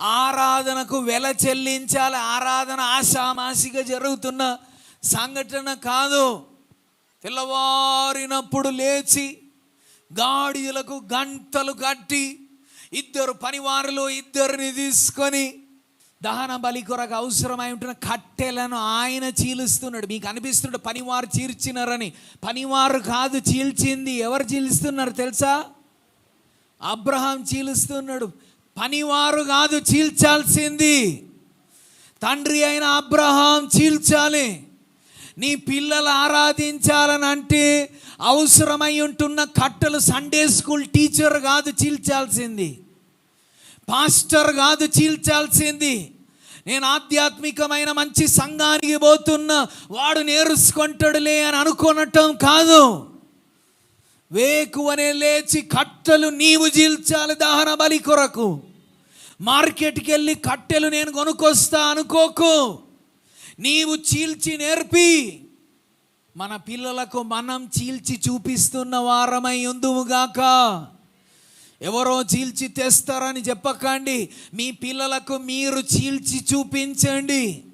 ఆరాధనకు వెల చెల్లించాలి. ఆరాధన ఆషామాసిగా జరుగుతున్న సంఘటన కాదు. తెల్లవారినప్పుడు లేచి గాడిదలకు గంటలు కట్టి ఇద్దరు పనివారులు ఇద్దరిని తీసుకొని దహన బలి కొరకు అవసరమై ఉంటున్న కట్టెలను ఆయన చీలుస్తున్నాడు. మీకు అనిపిస్తుండే పనివారు చీల్చినారని పనివారు కాదు చీల్చింది ఎవరు చీలుస్తున్నారు తెలుసా? అబ్రహాం చీలుస్తున్నాడు. పనివారు కాదు చీల్చాల్సింది. తండ్రి అయిన అబ్రహాం చీల్చాలి. నీ పిల్లలు ఆరాధించాలని అంటే అవసరమై ఉంటున్న కట్టలు సండే స్కూల్ టీచర్ కాదు చీల్చాల్సింది. పాస్టర్ కాదు చీల్చాల్సింది. నేను ఆధ్యాత్మికమైన మంచి సంఘానికి పోతున్నా వాడు నేర్చుకుంటాడులే అని అనుకోనటం కాదు. వేకువనే లేచి కట్టెలు నీవు చీల్చాలి దహన బలి కొరకు. మార్కెట్కి వెళ్ళి కట్టెలు నేను కొనుక్కొస్తా అనుకోకు. నీవు చీల్చి నేర్పి. మన పిల్లలకు మనం చీల్చి చూపిస్తున్న వారమై ఉందువుగాక. ఎవరో చీల్చి తెస్తారని చెప్పకండి. మీ పిల్లలకు మీరు చీల్చి చూపించండి.